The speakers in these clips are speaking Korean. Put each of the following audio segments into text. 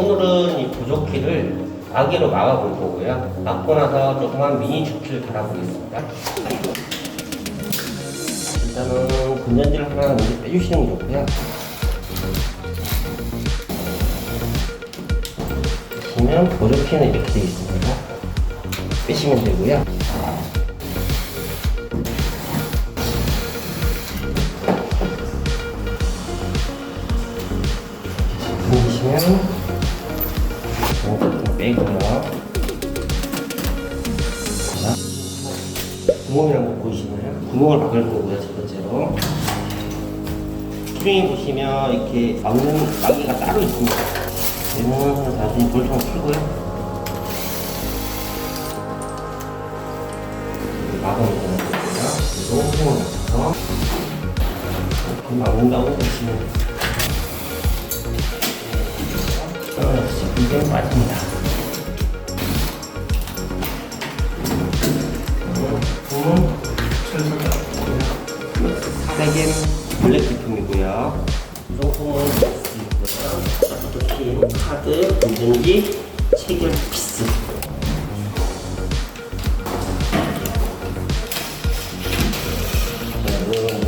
오늘은 이 보조키를 아기로 막아볼 거고요. 막고 나서 조그만 미니 주키를 달아보겠습니다. 일단은 건전지를 하나 먼저 빼주시는 게 좋고요. 보시면 보조키는 이렇게 되어 있습니다. 빼시면 되고요. 보시면 자, 구멍이란 거 보이시나요? 구멍을 막을 거고요, 첫 번째로. 키링이 보시면 이렇게 막는 마개가 따로 있습니다. 얘는 나중에 볼통 풀고요. 막아놓는 거고요. 그리고 맞춰서 이렇게 막는다고 보시면. 이게 맞습니다. 카드, 건전지, 체결 피스.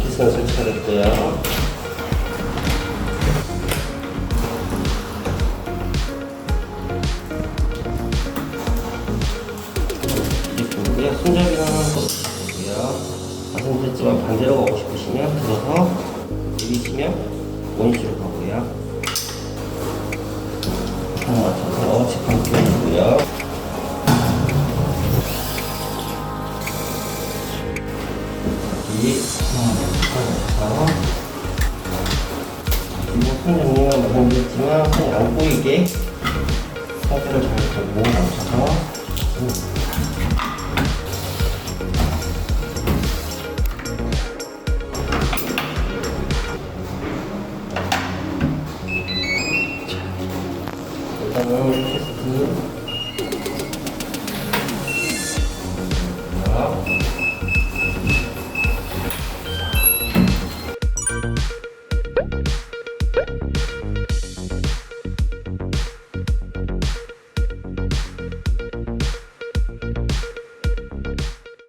피스는 설치하겠고요. 이쁘고요. 손잡이는. 가슴 됐지만 반대로 가고 싶으시면 들어서 내리시면 원위치로 여기 하나 그리고 손 정리가 말씀드렸지만 손이 안 꼬이게 상태를 잘 잡고 맞춰서 일단은 테스트